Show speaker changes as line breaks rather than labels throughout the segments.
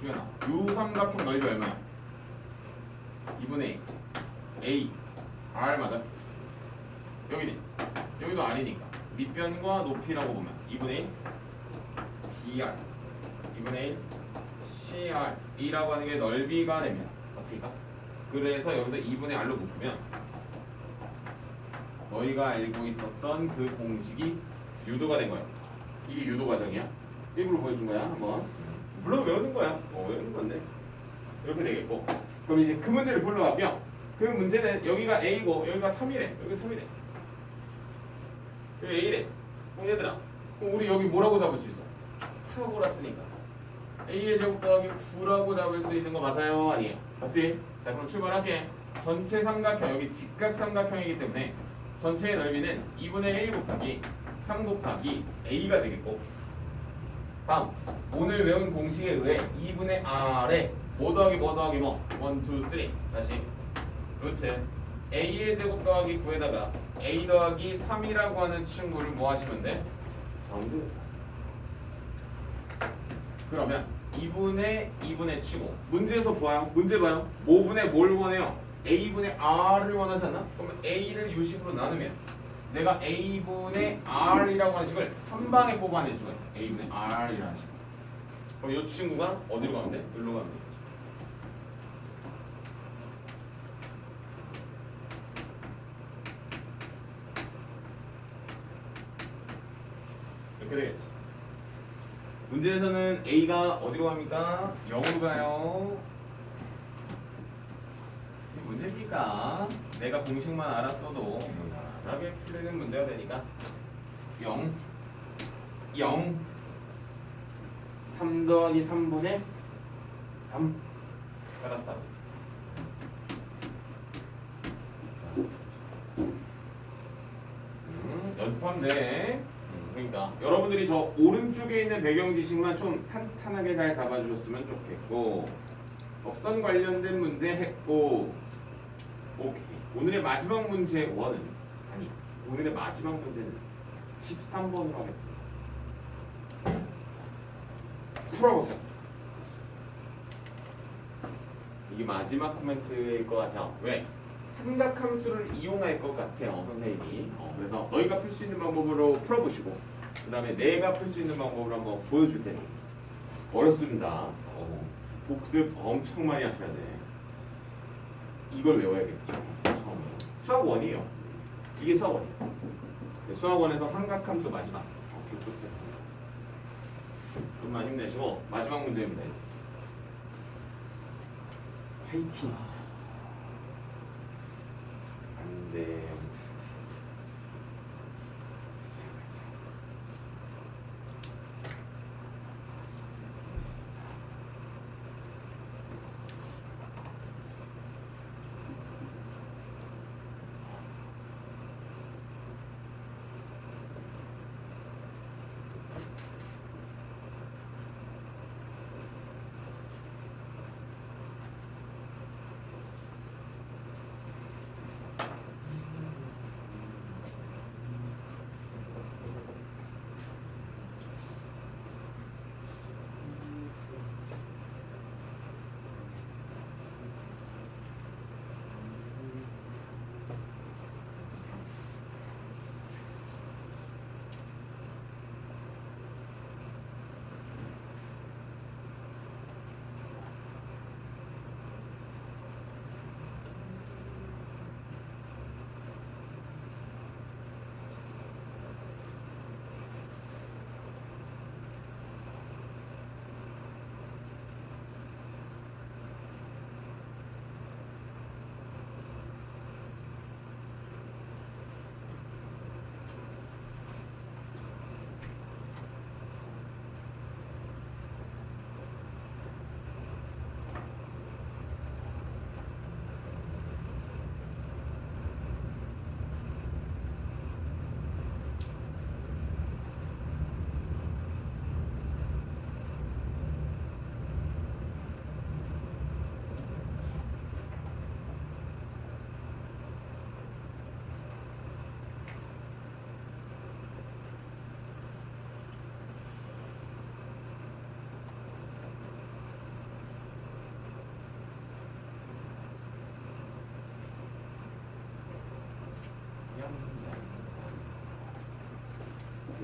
주연아 요 삼각형 넓이 얼마야? 2분의 A R 맞아? 여기는 여기도 R이니까 밑변과 높이라고 보면 2분의 BR 2분의 CR 이라고 하는 게 넓이가 됩니다 맞습니까? 그래서 여기서 2분의 R로 묶으면 너희가 알고 있었던 그 공식이 유도가 된 거야 이게 유도 과정이야 일부러 보여준 거야 한번 물론 외우는 거야. 어 외우는 건데. 이렇게 되겠고. 그럼 이제 그 문제를 불러갈게요 그 문제는 여기가 A고 여기가 3이래. 여기 3이래. 여기 A래. 그럼 얘들아. 그럼 우리 여기 뭐라고 잡을 수 있어? 파라보라스니까. A의 제곱 더하기 9라고 잡을 수 있는 거 맞아요? 아니에요? 맞지? 자 그럼 출발할게. 전체 삼각형 여기 직각 삼각형이기 때문에 전체의 넓이는 2분의 1 곱하기 3 곱하기 A가 되겠고 다음. 오늘 외운 공식에 의해 2분의 R에 뭐 더하기 뭐 더하기 뭐? 1, 2, 3 다시. 루트. A의 제곱 더하기 9에다가 A 더하기 3이라고 하는 친구를 뭐 하시면 돼? 그러면 2분의 2분의 치고 문제에서 봐요. 문제 봐요. 5분의 뭘 원해요? A분의 R을 않나? 그러면 A를 유식으로 나누면 내가 A분의 R이라고 하는 식을 한 방에 뽑아낼 수가 있어 A분의 R이라는 식 그럼 이 친구가 어디로 가면 돼? 여기로 가면 되겠지 이렇게 되겠지 문제에서는 A가 어디로 갑니까? 0으로 가요 문제입니까? 내가 공식만 알았어도 무난하게 풀리는 문제가 되니까 0 0 3 더하기 3분의 3 알았어. 음, 연습하면 돼. 음, 그러니까 여러분들이 저 오른쪽에 있는 배경 지식만 좀 탄탄하게 잘 잡아주셨으면 좋겠고 법선 관련된 문제 했고 오케이. 오늘의 마지막 문제 원은 오늘의 마지막 문제는 13번으로 하겠습니다. 풀어보세요. 이게 마지막 코멘트일 것 같아요. 왜? 삼각함수를 이용할 것 같아요 선생님이. 어, 그래서 너희가 풀 수 있는 방법으로 풀어보시고 그 다음에 내가 풀 수 있는 방법으로 한번 보여줄 테니. 어렵습니다. 어, 복습 엄청 많이 하셔야 돼. 이걸 외워야겠죠 수학 원이에요 이게 수학 원이에요. 네, 수학 원에서 삼각함수 마지막. 좀만 힘내시고 마지막 문제입니다 이제. 화이팅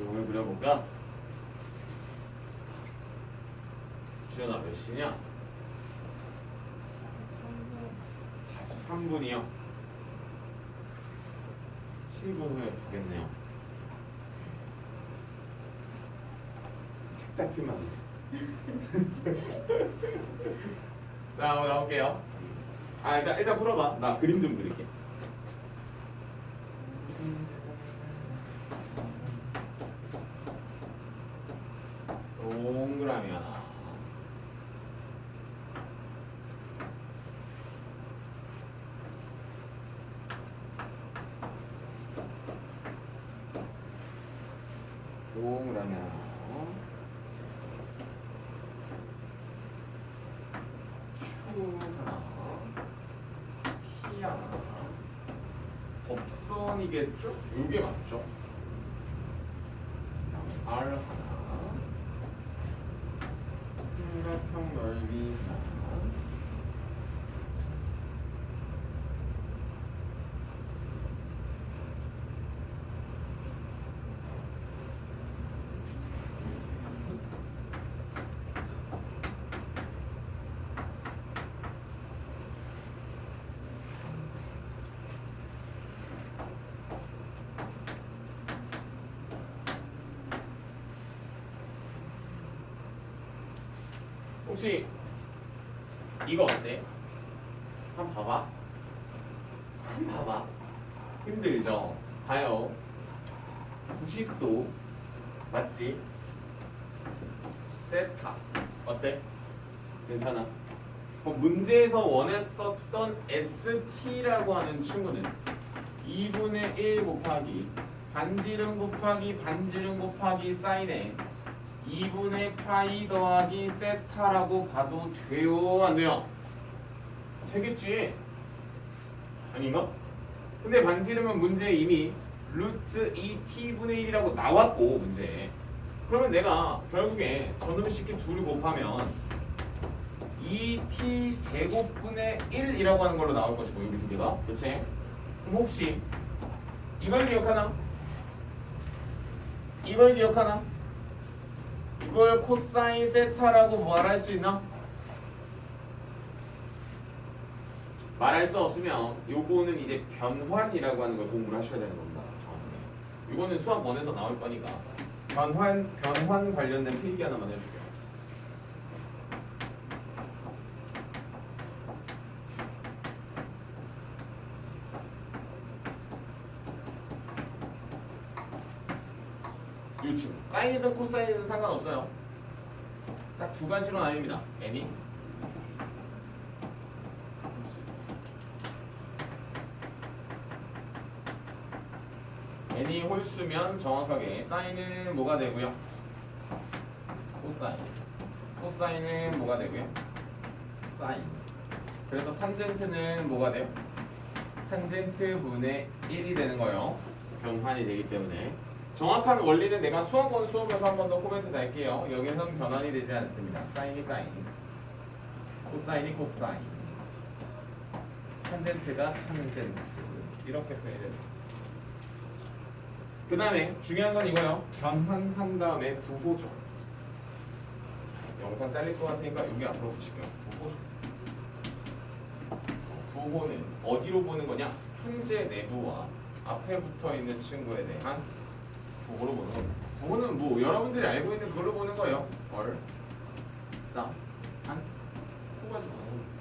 그려볼까? 주연아 몇 시냐? 43분이요. 7분 후에 보겠네요. 책 잡히면. 자, 한번 나올게요. 아, 일단 일단 풀어봐. 나 그림 좀 그릴게. 동그라미 하나. 하나. 큐 하나. 피 하나. 법선이겠죠? 요게 맞죠? R 하나. 삼각형 넓이 하나. 혹시 이거 어때? 한 번 봐봐. 한 번 봐봐. 힘들죠? 봐요. 90도 맞지? 세타 어때? 괜찮아? 그럼 문제에서 원했었던 ST라고 하는 친구는 2분의 1 곱하기 반지름 곱하기 반지름 곱하기 사인에 2분의 파이 더하기 세타라고 봐도 돼요 안 돼요? 되겠지 아닌가? 근데 반지름은 문제에 이미 루트 2t분의 1이라고 나왔고 문제에 그러면 내가 결국에 저놈 식기 둘을 곱하면 2t 제곱분의 1이라고 하는 걸로 나올 것이고 여기 두 개가 그치? 그럼 혹시 이걸 기억하나? 이걸 기억하나? 이걸 코사인 세타라고 말할 수 있나? 말할 수 없으면 요거는 이제 변환이라고 하는 걸 공부를 하셔야 되는 겁니다. 요거는 수학 원에서 나올 거니까 변환 변환 관련된 필기 하나만 해줄게요. 요즘 사인이든 코사인이든 상관없어요. 딱 두 가지로 나뉩니다. n이 n이 홀수면 정확하게 사인은 뭐가 되고요? 코사인. 코사인은 뭐가 되고요? 사인. 그래서 탄젠트는 뭐가 돼요? 탄젠트 분의 1이 되는 거예요. 변환이 되기 때문에. 정확한 원리는 내가 수학 원 수업에서 한 번 더 코멘트 달게요. 여기서는 변환이 되지 않습니다. 사인이 사인, 코사인이 코사인, 탄젠트가 탄젠트 이렇게 됩니다. 그 다음에 중요한 건 이거요. 변환한 다음에 부호죠. 영상 잘릴 것 같으니까 여기 앞으로 붙일게요. 부호죠. 부호는 어디로 보는 거냐? 현재 내부와 앞에 붙어 있는 친구에 대한 부호로 보는 겁니다. 부호는 뭐 여러분들이 알고 있는 그걸로 보는 거예요. 얼, 싸, 한, 호 가지고 보는 겁니다.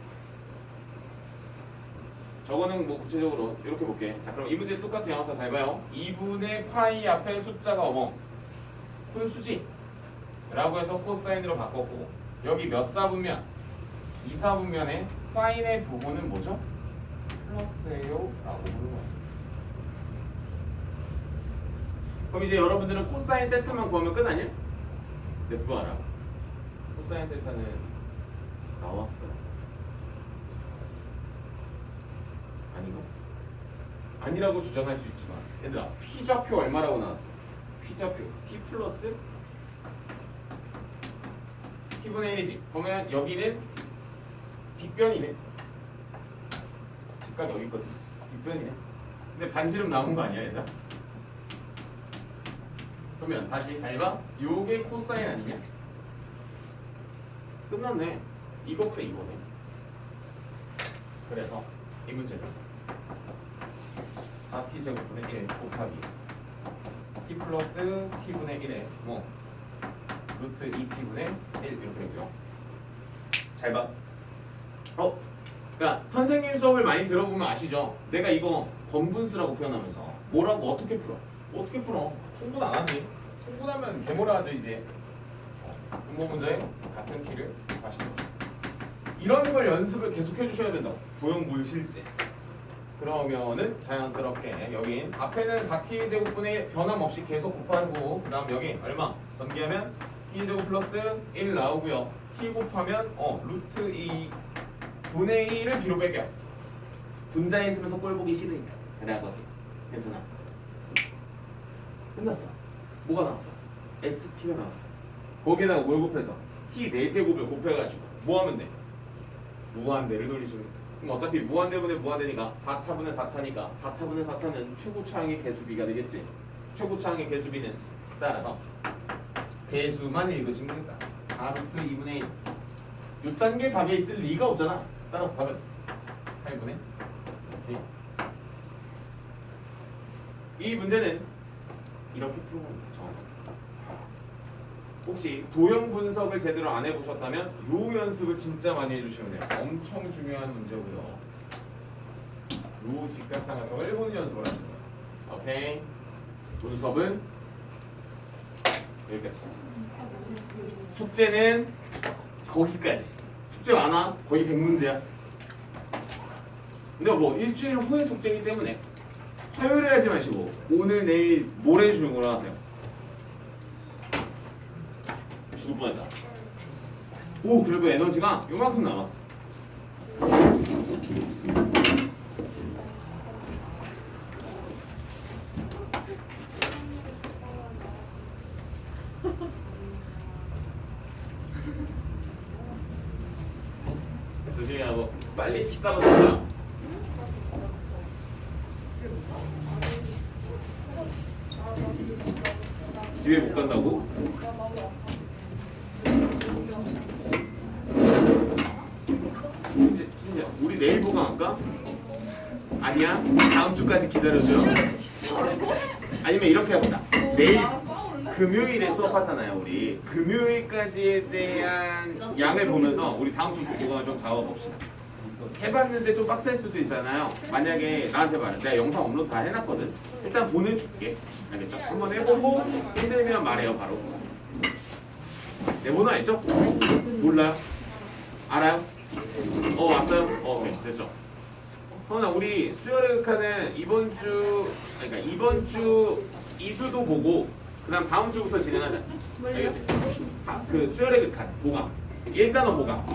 저거는 뭐 구체적으로 이렇게 볼게. 자, 그럼 이 문제 똑같은 영어사 잘 봐요. 2분의 파이 앞에 숫자가 어머 홀수지? 라고 해서 코사인으로 바꿨고 여기 몇 사분면? 2 사분면에 사인의 부분은 뭐죠? 플러스예요 라고 부르는 거예요. 그럼 이제 여러분들은 코사인 세타만 구하면 끝 아니야? 근데 그거 알아? 코사인 세타는 나왔어. 아닌가? 아니라고 주장할 수 있지만 얘들아 피좌표 얼마라고 나왔어? 피좌표 t 플러스 t분의 1이지 그러면 여기는 빗변이네 직각 여기 있거든 빗변이네 근데 반지름 나온 거 아니야 얘들아? 그러면 다시 잘 봐. 요게 코사인 아니냐? 끝났네. 이거보다 이거네. 그래서 이 문제는 4t 제곱분의 1 곱하기 t 플러스 t분의 1에 뭐 루트 2t분의 1 이렇게 되고요. 잘 봐. 어? 그러니까 선생님 수업을 많이 들어보면 아시죠? 내가 이거 번분수라고 표현하면서 뭐라고 어떻게 풀어? 어떻게 풀어? 통분 안 하지. 통분하면 개모라 하죠 이제. 어, 분모 문제에 같은 t를 다시 넣어. 이런 걸 연습을 계속 해주셔야 된다고. 도형 물 실 때. 그러면은 자연스럽게 여긴 앞에는 4t 제곱분의 변함없이 계속 곱하고 그 다음 여기 얼마? 전개하면 t 제곱 플러스 1 나오고요. t 곱하면 어 루트 2 분의 2를 뒤로 뺄게요. 분자에 있으면서 꼴 보기 싫으니까 그래야거든. 괜찮아. 끝났어. 뭐가 나왔어? ST가 나왔어. 거기에다가 뭘 곱해서 t 4제곱을 곱해가지고 뭐 하면 돼? 무한대를 돌리시면 돼. 그럼 어차피 무한대분의 무한대니까 4차분의 4차니까 4차분의 4차는 최고차항의 개수비가 되겠지. 최고차항의 개수비는 따라서 대수만 읽으시면 된다. 4루트 2분의 1. 6단계 답에 있을 리가 없잖아. 따라서 답은 8분의 1. 이 문제는 이렇게 푸는 거죠. 혹시 도형 분석을 제대로 안 해보셨다면 요 연습을 진짜 많이 해주시면 돼요. 엄청 중요한 문제고요. 요 직각삼각형을 해보는 연습을 하시는 거예요. 오케이. 분석은 여기까지. 숙제는 거기까지. 숙제 많아. 거의 100문제야. 근데 뭐 일주일 후에 숙제이기 때문에 화요일에 하지 마시고 오늘 내일 모레 중으로 하세요. 죽을 뻔했다. 오 그래도 에너지가 요만큼 남았어. 조심히 하고 빨리 식사부터 하자. 집에 못 간다고? 진짜, 우리 내일 보강할까? 아니야? 다음 주까지 기다려줘 아니면 이렇게 해보자 내일 금요일에 수업하잖아요 우리. 금요일까지에 대한 양을 보면서 우리 다음 주 보강을 좀 잡아봅시다 해봤는데 좀 빡셀 수도 있잖아요 만약에 나한테 말해 내가 영상 업로드 다 해놨거든 일단 보내줄게 알겠죠? 한번 해보고 힘들면 말해요 바로 내 번호 알죠? 몰라요? 알아요? 어 왔어요? 어 오케이 됐죠 허나 우리 수요일 극하는 이번 주 그러니까 이번 주 이수도 보고 그다음 다음 주부터 진행하자 알겠지? 아, 그 수요일의 극한 보강 1단어 보강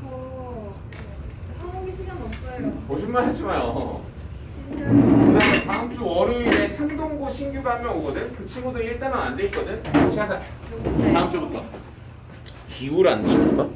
저 학원기 시간 없어요.
거짓말 하지 마요. 그다음에 다음 주 월요일에 창동고 신규가 한 명 오거든? 그 친구도 1단어 안돼 있거든? 같이 하자. 다음 주부터. 지우라는 친구가